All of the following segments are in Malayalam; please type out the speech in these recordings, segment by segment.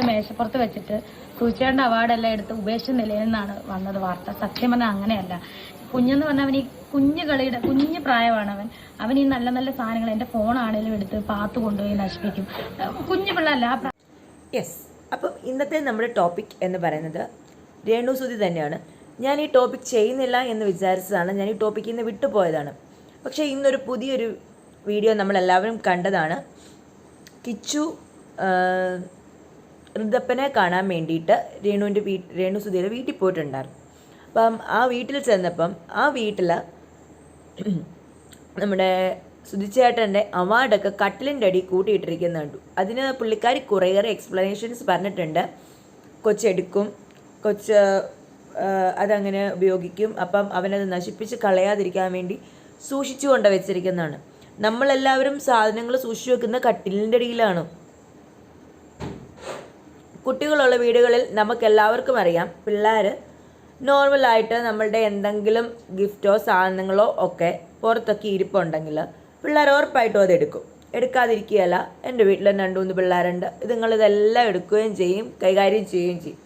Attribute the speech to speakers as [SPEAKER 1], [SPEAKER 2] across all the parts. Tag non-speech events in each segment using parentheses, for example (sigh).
[SPEAKER 1] മേശപ്പുറത്ത് വെച്ചിട്ട് സൂചിയുടെ അവാർഡെല്ലാം എടുത്ത് ഉപേക്ഷിച്ച നിലയിൽ നിന്നാണ് വന്നത് വാർത്ത. സത്യം പറഞ്ഞാൽ അങ്ങനെയല്ല. കുഞ്ഞെന്ന് പറഞ്ഞാൽ അവൻ ഈ കുഞ്ഞു കളിയുടെ കുഞ്ഞു പ്രായമാണ് അവൻ. അവൻ ഈ നല്ല നല്ല സാധനങ്ങൾ എന്റെ ഫോണാണേലും എടുത്ത് പാത്ത് കൊണ്ടുപോയി നശിപ്പിക്കും. കുഞ്ഞു പിള്ളല്ല
[SPEAKER 2] യെസ് അപ്പം ഇന്നത്തെ നമ്മുടെ ടോപ്പിക് എന്ന് പറയുന്നത് രേണുസുതി തന്നെയാണ്. ഞാൻ ഈ ടോപ്പിക് ചെയ്യുന്നില്ല എന്ന് വിചാരിച്ചതാണ്. ഞാൻ ഈ ടോപ്പിക്കിൽ നിന്ന് വിട്ടുപോയതാണ്. പക്ഷേ ഇന്നൊരു പുതിയൊരു വീഡിയോ നമ്മളെല്ലാവരും കണ്ടതാണ്. കിച്ചു ഋതപ്പനെ കാണാൻ വേണ്ടിയിട്ട് രേണുവിന്റെ വീ രേണുസുതിയുടെ വീട്ടിൽ പോയിട്ടുണ്ടായിരുന്നു. അപ്പം ആ വീട്ടിൽ ചെന്നപ്പം ആ വീട്ടിൽ (clears throat) നമ്മുടെ സുധിച്ചേട്ടന്റെ അവാർഡൊക്കെ കട്ടിലിന്റെ അടി കൂട്ടിയിട്ടിരിക്കുന്ന കണ്ടു. അതിന് പുള്ളിക്കാരി കുറേയേറെ എക്സ്പ്ലനേഷൻസ് പറഞ്ഞിട്ടുണ്ട്. കൊച്ചെടുക്കും കൊച്ച് അതങ്ങനെ ഉപയോഗിക്കും. അപ്പം അവനത് നശിപ്പിച്ച് കളയാതിരിക്കാൻ വേണ്ടി സൂക്ഷിച്ചു കൊണ്ട് വെച്ചിരിക്കുന്നതാണ് നമ്മളെല്ലാവരും സാധനങ്ങൾ സൂക്ഷിച്ചു വെക്കുന്ന കട്ടിലിന്റെ അടിയിലാണ്. കുട്ടികളുള്ള വീടുകളിൽ നമുക്കെല്ലാവർക്കും അറിയാം. പിള്ളേർ നോർമലായിട്ട് നമ്മളുടെ എന്തെങ്കിലും ഗിഫ്റ്റോ സാധനങ്ങളോ ഒക്കെ പുറത്തൊക്കെ ഇരിപ്പുണ്ടെങ്കിൽ പിള്ളേർ ഉറപ്പായിട്ടും അതെടുക്കും എടുക്കാതിരിക്കുകയല്ല. എന്റെ വീട്ടിൽ രണ്ട് മൂന്ന് പിള്ളേരുണ്ട്. ഇതുങ്ങളിതെല്ലാം എടുക്കുകയും ചെയ്യും കൈകാര്യം ചെയ്യുകയും ചെയ്യും.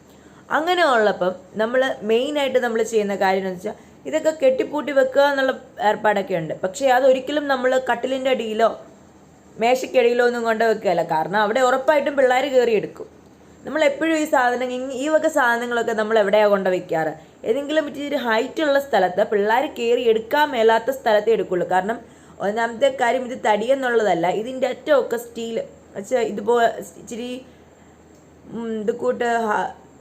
[SPEAKER 2] അങ്ങനെ ഉള്ളപ്പം നമ്മൾ മെയിനായിട്ട് നമ്മൾ ചെയ്യുന്ന കാര്യം എന്ന് വെച്ചാൽ ഇതൊക്കെ കെട്ടിപ്പൂട്ടി വെക്കുക എന്നുള്ള ഏർപ്പാടൊക്കെ ഉണ്ട്. പക്ഷേ അതൊരിക്കലും നമ്മൾ കട്ടിലിന്റെ അടിയിലോ മേശയ്ക്കടിയിലോ ഒന്നും കൊണ്ട് വെക്കുകയല്ല. കാരണം അവിടെ ഉറപ്പായിട്ടും പിള്ളേർ കയറിയെടുക്കും. നമ്മൾ എപ്പോഴും ഈ സാധനം ഈ വക സാധനങ്ങളൊക്കെ നമ്മൾ എവിടെയാണ് കൊണ്ട് വയ്ക്കാറ് ഏതെങ്കിലും ഇച്ചിരി ഹൈറ്റ് ഉള്ള സ്ഥലത്ത് പിള്ളേർ കയറി എടുക്കാൻ മേലാത്ത സ്ഥലത്തേ എടുക്കുള്ളൂ. കാരണം ഒന്നാമത്തെ കാര്യം ഇത് തടിയെന്നുള്ളതല്ല ഇതിന്റെ അറ്റമൊക്കെ സ്റ്റീൽ വെച്ചാൽ ഇതുപോ ഇച്ചിരി ഇത് കൂട്ട്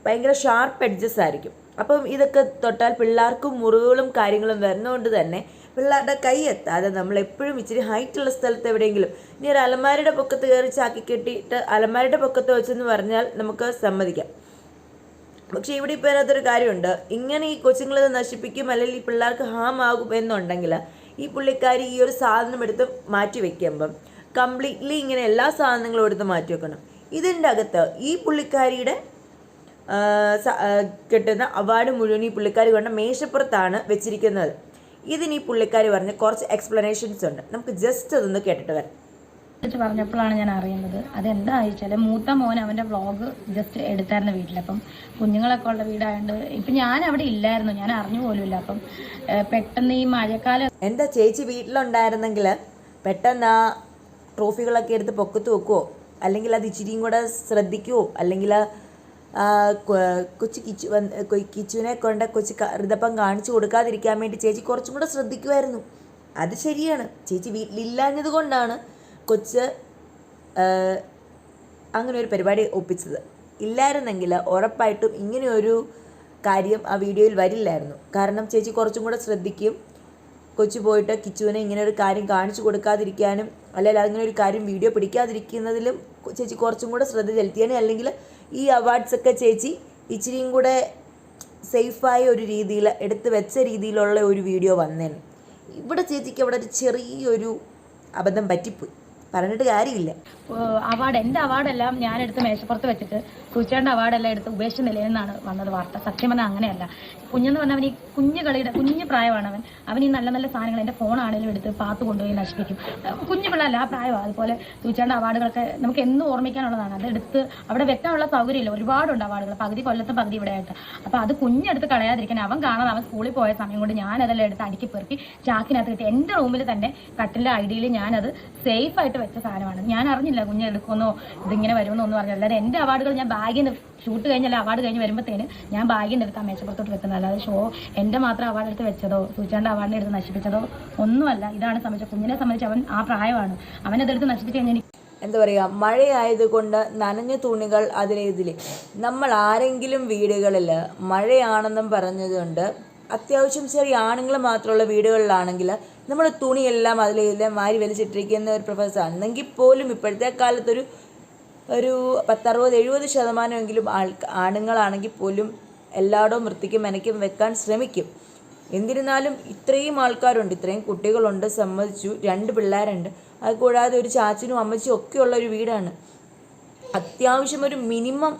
[SPEAKER 2] ഭയങ്കര ഷാർപ്പ് എഡ്ജസ് ആയിരിക്കും. അപ്പം ഇതൊക്കെ തൊട്ടാൽ പിള്ളേർക്കും മുറിവുകളും കാര്യങ്ങളും വരുന്നതുകൊണ്ട് തന്നെ പിള്ളേരുടെ കൈ എത്താതെ നമ്മൾ എപ്പോഴും ഇച്ചിരി ഹൈറ്റ് ഉള്ള സ്ഥലത്ത് എവിടെയെങ്കിലും ഇനി ഒരു അലമാരയുടെ പൊക്കത്ത് കയറി ചാക്കി കെട്ടിയിട്ട് അലമാരയുടെ പൊക്കത്ത് വെച്ചെന്ന് പറഞ്ഞാൽ നമുക്ക് സമ്മതിക്കാം. പക്ഷേ ഇവിടെ ഇപ്പോൾ അതിനകത്തൊരു കാര്യമുണ്ട്. ഇങ്ങനെ ഈ കൊച്ചുങ്ങളെ നശിപ്പിക്കും അല്ലെങ്കിൽ ഈ പിള്ളേർക്ക് ഹാം ആകും എന്നുണ്ടെങ്കിൽ ഈ പുള്ളിക്കാരി ഈ ഒരു സാധനം എടുത്ത് മാറ്റി വെക്കുമ്പം കംപ്ലീറ്റ്ലി ഇങ്ങനെ എല്ലാ സാധനങ്ങളും എടുത്ത് മാറ്റി വെക്കണം. ഇതിന്റെ അകത്ത് ഈ പുള്ളിക്കാരിയുടെ കിട്ടുന്ന അവാർഡ് മുഴുവൻ ഈ പുള്ളിക്കാരി കൊണ്ട് മേശപ്പുറത്താണ് വെച്ചിരിക്കുന്നത്. ഇതിന് ഈ പുള്ളിക്കാരി പറഞ്ഞ കുറച്ച് എക്സ്പ്ലനേഷൻസ് ഉണ്ട്. നമുക്ക് ജസ്റ്റ് അതൊന്ന് കേട്ടിട്ട് വരാം.
[SPEAKER 1] വെച്ച് പറഞ്ഞപ്പോഴാണ് ഞാൻ അറിയുന്നത്. അതെന്താ വെച്ചാൽ മൂത്ത മോൻ അവന്റെ വ്ളോഗ് ജസ്റ്റ് എടുത്തായിരുന്നു വീട്ടിൽ അപ്പം കുഞ്ഞുങ്ങളൊക്കെ ഉള്ള വീടായതുകൊണ്ട് ഇപ്പം ഞാൻ അവിടെ ഇല്ലായിരുന്നു. ഞാൻ അറിഞ്ഞു പോലുമില്ല. അപ്പം പെട്ടെന്ന് ഈ മഴക്കാലം
[SPEAKER 2] എന്താ ചേച്ചി വീട്ടിലുണ്ടായിരുന്നെങ്കിൽ പെട്ടെന്ന് ആ ട്രോഫികളൊക്കെ എടുത്ത് പൊക്കത്ത് വെക്കുവോ? അല്ലെങ്കിൽ അത് ഇച്ചിരിയും കൂടെ ശ്രദ്ധിക്കുവോ? അല്ലെങ്കിൽ കൊച്ചു കിച്ചു വന്ന് കിച്ചുവിനെ കൊണ്ട കൊച്ചു ഋതപ്പം കാണിച്ചു കൊടുക്കാതിരിക്കാൻ വേണ്ടി ചേച്ചി കുറച്ചും കൂടെ ശ്രദ്ധിക്കുമായിരുന്നു. അത് ശരിയാണ്. ചേച്ചി വീട്ടിലില്ലാഞ്ഞത് കൊണ്ടാണ് കൊച്ച് അങ്ങനെ ഒരു പരിപാടി ഒപ്പിച്ചത്. ഇല്ലായിരുന്നെങ്കിൽ ഉറപ്പായിട്ടും ഇങ്ങനെയൊരു കാര്യം ആ വീഡിയോയിൽ വരില്ലായിരുന്നു. കാരണം ചേച്ചി കുറച്ചും കൂടെ ശ്രദ്ധിക്കും കൊച്ചു പോയിട്ട് കിച്ചുവിനെ ഇങ്ങനെ ഒരു കാര്യം കാണിച്ചു കൊടുക്കാതിരിക്കാനും അല്ലെങ്കിൽ അങ്ങനെ ഒരു കാര്യം വീഡിയോ പിടിക്കാതിരിക്കുന്നതിലും ചേച്ചി കുറച്ചും കൂടെ ശ്രദ്ധ ചെലുത്തിയാണ് അല്ലെങ്കിൽ ഈ അവാർഡ്സൊക്കെ ചേച്ചി ഇച്ചിരിയും കൂടെ സേഫായ ഒരു രീതിയിൽ എടുത്ത് വെച്ച രീതിയിലുള്ള ഒരു വീഡിയോ വന്നേന്. ഇവിടെ ചേച്ചിക്ക് അവിടെ ഒരു ചെറിയൊരു അബദ്ധം പറ്റിപ്പോയി. പറഞ്ഞിട്ട് കാര്യമില്ല.
[SPEAKER 1] അവാർഡ് എന്റെ അവാർഡെല്ലാം ഞാൻ എടുത്ത് മേശപ്പുറത്ത് വെച്ചിട്ട് കുച്ചേണ്ട അവാർഡെല്ലാം എടുത്ത് ഉപേക്ഷ നിലയിൽ നിന്നാണ് വന്നത് വാർത്ത. സത്യം പറഞ്ഞാൽ അങ്ങനെയല്ല. കുഞ്ഞെന്ന് പറഞ്ഞാൽ അവൻ ഈ കുഞ്ഞു കളിയുടെ കുഞ്ഞു പ്രായമാണ് അവൻ. അവൻ ഈ നല്ല നല്ല സാധനങ്ങൾ എന്റെ ഫോണാണെങ്കിലും എടുത്ത് പാത്ത് കൊണ്ടുപോയി നശിപ്പിക്കും. കുഞ്ഞു പിള്ളല്ല ആ പ്രായമാണ് അതുപോലെ തൂച്ചേണ്ട അവാർഡുകളൊക്കെ നമുക്ക് എന്നും ഓർമ്മിക്കാനുള്ളതാണ്. അത് എടുത്ത് അവിടെ വെക്കാനുള്ള സൗകര്യമില്ല. ഒരുപാടുണ്ട് അവാർഡുകൾ പകുതി കൊല്ലത്തും പകുതി ഇവിടെ ആയിട്ട്. അപ്പോൾ അത് കുഞ്ഞെടുത്ത് കളയാതിരിക്കാൻ അവൻ കാണാതെ അവൻ സ്കൂളിൽ പോയ സമയം കൊണ്ട് ഞാനതെല്ലാം എടുത്ത് അടുക്കി പെറുക്കി ചാക്കിനകത്ത് കിട്ടി. എന്റെ റൂമിൽ തന്നെ കട്ടിലെ ഐഡിയയിൽ ഞാനത് സേഫ് ആയിട്ട് വെച്ച സാധനമാണ്. ഞാൻ അറിഞ്ഞില്ല കുഞ്ഞ് എടുക്കുമെന്നോ ഇതിങ്ങനെ വരുമെന്നോ ഒന്നും അറിഞ്ഞില്ല. അല്ലാതെ എന്റെ അവാർഡുകൾ ഞാൻ ബാഗിൽ ഷൂട്ട് കഴിഞ്ഞല്ല അവാർഡ് കഴിഞ്ഞ് വരുമ്പോഴത്തേന് ഞാൻ നിന്ന് എടുത്ത് മേശപ്പുറത്തോട്ട് വെക്കുന്നത്. അല്ലാതെ ഷോ എന്റെ മാത്രം അവാർഡ് എടുത്ത് വെച്ചതോ സൂചാന്റെ അവാർഡിനെ എടുത്ത് നശിപ്പിച്ചതോ ഒന്നുമല്ല. ഇതാണ് സംബന്ധിച്ച കുഞ്ഞിനെ സംബന്ധിച്ച് അവൻ ആ പ്രായമാണ്. അവനതെടുത്ത് നശിപ്പിച്ച് കഴിഞ്ഞാൽ
[SPEAKER 2] എന്താ പറയുക മഴയായതുകൊണ്ട് നനഞ്ഞ തുണികൾ അതിലേതിലെ നമ്മൾ ആരെങ്കിലും വീടുകളിൽ മഴയാണെന്നും പറഞ്ഞതുകൊണ്ട് അത്യാവശ്യം ചെറിയ ആണുങ്ങൾ മാത്രമുള്ള വീടുകളിലാണെങ്കിൽ നമ്മൾ തുണിയെല്ലാം അതിലെല്ലാം വാരി വലിച്ചിട്ടിരിക്കുന്ന ഒരു പ്രൊഫസർ എന്നെങ്കിൽ പോലും ഇപ്പോഴത്തെ കാലത്തൊരു ഒരു പത്തറുപത് എഴുപത് ശതമാനമെങ്കിലും ആൾ ആണുങ്ങളാണെങ്കിൽ പോലും എല്ലായിടവും വൃത്തിക്കും മെനയ്ക്കും വെക്കാൻ ശ്രമിക്കും. എന്നിരുന്നാലും ഇത്രയും ആൾക്കാരുണ്ട് ഇത്രയും കുട്ടികളുണ്ട് സമ്മതിച്ചു രണ്ട് പിള്ളേരുണ്ട്. അത് കൂടാതെ ഒരു ചാച്ചനും അമ്മച്ചിയും ഒക്കെയുള്ള ഒരു വീടാണ്. അത്യാവശ്യം ഒരു മിനിമം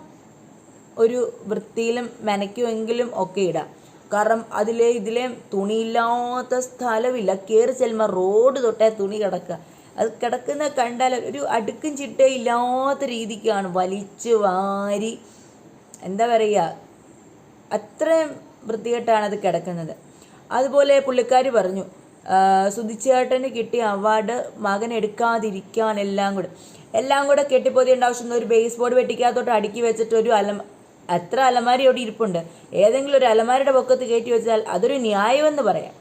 [SPEAKER 2] ഒരു വൃത്തിയിലും മെനയ്ക്കുമെങ്കിലും ഒക്കെ ഇടാം. കാരണം അതിലെ ഇതിലെ തുണിയില്ലാത്ത സ്ഥലമില്ല. കയറി ചെല്ലുമ്പോൾ റോഡ് തൊട്ടേ തുണി കിടക്കുക. അത് കിടക്കുന്ന കണ്ടാൽ ഒരു അടുക്കും ചിട്ടേ ഇല്ലാത്ത രീതിക്കാണ്. വലിച്ചു വാരി എന്താ പറയുക അത്രയും വൃത്തികെട്ടാണ് അത് കിടക്കുന്നത്. അതുപോലെ പുള്ളിക്കാരി പറഞ്ഞു സുധിച്ചേട്ടന് കിട്ടിയ അവാർഡ് മകൻ എടുക്കാതിരിക്കാൻ എല്ലാം കൂടെ. എല്ലാം കൂടെ കെട്ടിപ്പോതി ഉണ്ടാവശ്യം ഒരു ബേസ് ബോർഡ് വെട്ടിക്കാത്തോട്ട് അടുക്കി വെച്ചിട്ട് ഒരു അലമ എത്ര അലമാരി അവിടെ ഇരിപ്പുണ്ട്? ഏതെങ്കിലും ഒരു അലമാരിയുടെ പൊക്കത്ത് കയറ്റി വെച്ചാൽ അതൊരു ന്യായമെന്ന് പറയാം.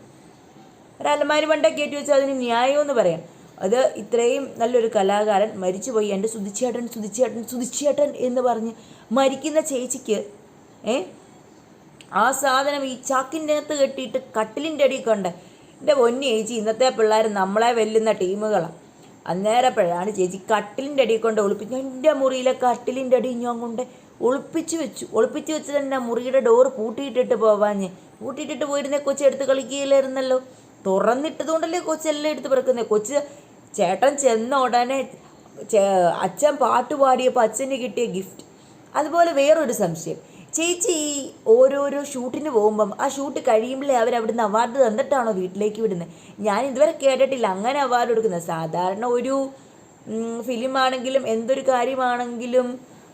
[SPEAKER 2] ഒരു അലമാരി പണ്ട കയറ്റി വെച്ചാൽ അതിന് ന്യായമെന്ന് പറയാം. അത് ഇത്രയും നല്ലൊരു കലാകാരൻ മരിച്ചുപോയി. എന്റെ സുതിച്ചേട്ടൻ സുതിച്ചേട്ടൻ സുതിച്ചേട്ടൻ എന്ന് പറഞ്ഞ് മരിക്കുന്ന ചേച്ചിക്ക് ഏ? ആ സാധനം ഈ ചാക്കിന്റെ അകത്ത് കെട്ടിയിട്ട് കട്ടിലിന്റെ അടിയിൽ കൊണ്ട് എന്റെ പൊന്നി ചേച്ചി ഇന്നത്തെ പിള്ളേർ നമ്മളെ വെല്ലുന്ന ടീമുകളാണ് അന്നേരപ്പോഴാണ് ചേച്ചി കട്ടിലിന്റെ അടിയിൽ കൊണ്ട് ഒളിപ്പിച്ചു എന്റെ മുറിയിലെ കട്ടിലിന്റെ അടി ഞാൻ കൊണ്ട് ഒളിപ്പിച്ച് വെച്ചു. ഒളിപ്പിച്ച് വെച്ച് തന്നെ മുറിയുടെ ഡോറ് പൂട്ടിയിട്ടിട്ട് പോവാഞ്ഞ്. പൂട്ടിയിട്ടിട്ട് പോയിരുന്നേ കൊച്ചു എടുത്ത് കളിക്കുകയില്ലായിരുന്നല്ലോ. തുറന്നിട്ടതുകൊണ്ടല്ലേ കൊച്ചെല്ലാം എടുത്ത് പിറക്കുന്നത് കൊച്ച് ചേട്ടൻ ചെന്ന ഉടനെ അച്ഛൻ പാട്ട് പാടിയപ്പോൾ അച്ഛന് കിട്ടിയ ഗിഫ്റ്റ് അതുപോലെ വേറൊരു സംശയം. ചേച്ചി ഈ ഓരോരോ ഷൂട്ടിന് പോകുമ്പം ആ ഷൂട്ട് കഴിയുമ്പോഴേ അവർ അവിടുന്ന് അവാർഡ് തന്നിട്ടാണോ വീട്ടിലേക്ക് വിടുന്നത് ഞാൻ ഇതുവരെ കേട്ടിട്ടില്ല. അങ്ങനെ അവാർഡ് കൊടുക്കുന്നത് സാധാരണ ഒരു ഫിലിം ആണെങ്കിലും എന്തൊരു കാര്യമാണെങ്കിലും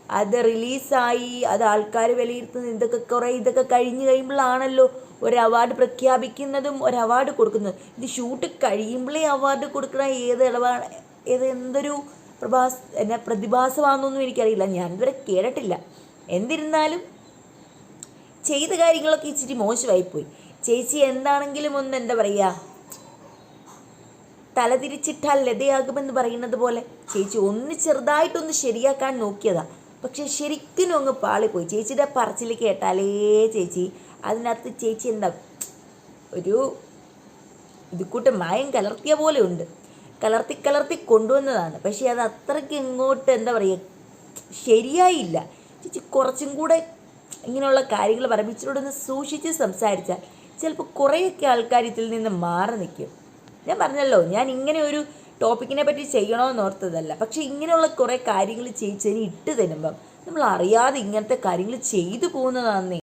[SPEAKER 2] അത് റിലീസായി അത് ആൾക്കാർ വിലയിരുത്തുന്നത് ഇതൊക്കെ കുറേ ഇതൊക്കെ കഴിഞ്ഞ് കഴിയുമ്പോഴാണല്ലോ ഒരു അവാർഡ് പ്രഖ്യാപിക്കുന്നതും ഒരു അവാർഡ് കൊടുക്കുന്നതും. ഇത് ഷൂട്ട് കഴിയുമ്പോഴേ അവാർഡ് കൊടുക്കണ ഏത് ഇളവാണ് ഏത് എന്തൊരു പ്രഭാസ് എന്നാ പ്രതിഭാസമാണെന്നൊന്നും എനിക്കറിയില്ല. ഞാൻ ഇതുവരെ കേട്ടിട്ടില്ല. എന്നിരുന്നാലും ചെയ്ത കാര്യങ്ങളൊക്കെ ഇച്ചിരി മോശമായിപ്പോയി. ചേച്ചി എന്താണെങ്കിലും ഒന്ന് എന്താ പറയുക തലതിരിച്ചിട്ടാൽ ലതയാകുമെന്ന് പറയുന്നത് പോലെ ചേച്ചി ഒന്ന് ചെറുതായിട്ടൊന്ന് ശരിയാക്കാൻ നോക്കിയതാ. പക്ഷെ ശരിക്കും അങ്ങ് പാളിപ്പോയി. ചേച്ചിയുടെ പറച്ചിൽ കേട്ടാലേ ചേച്ചി. അതിനകത്ത് ചേച്ചി എന്താ ഒരു ഇതുക്കൂട്ട് മായം കലർത്തിയ പോലെ ഉണ്ട്. കലർത്തി കലർത്തി കൊണ്ടുവന്നതാണ്. പക്ഷേ അത് അത്രയ്ക്ക് ഇങ്ങോട്ട് എന്താ പറയുക ശരിയായില്ല. ചേച്ചി കുറച്ചും കൂടെ ഇങ്ങനെയുള്ള കാര്യങ്ങൾ പറയുമ്പോൾ ഇച്ചിരൂടെ സൂക്ഷിച്ച് സംസാരിച്ചാൽ ചിലപ്പോൾ കുറേയൊക്കെ ആൾക്കാർ ഇതിൽ നിന്ന് മാറി നിൽക്കും. ഞാൻ പറഞ്ഞല്ലോ ഞാൻ ഇങ്ങനെ ഒരു ടോപ്പിക്കിനെ പറ്റി ചെയ്യണമെന്ന് ഓർത്തതല്ല. പക്ഷേ ഇങ്ങനെയുള്ള കുറേ കാര്യങ്ങൾ ചേച്ചി ഇട്ട് തരുമ്പം നമ്മൾ അറിയാതെ ഇങ്ങനത്തെ കാര്യങ്ങൾ ചെയ്തു പോകുന്നതാണെന്നേ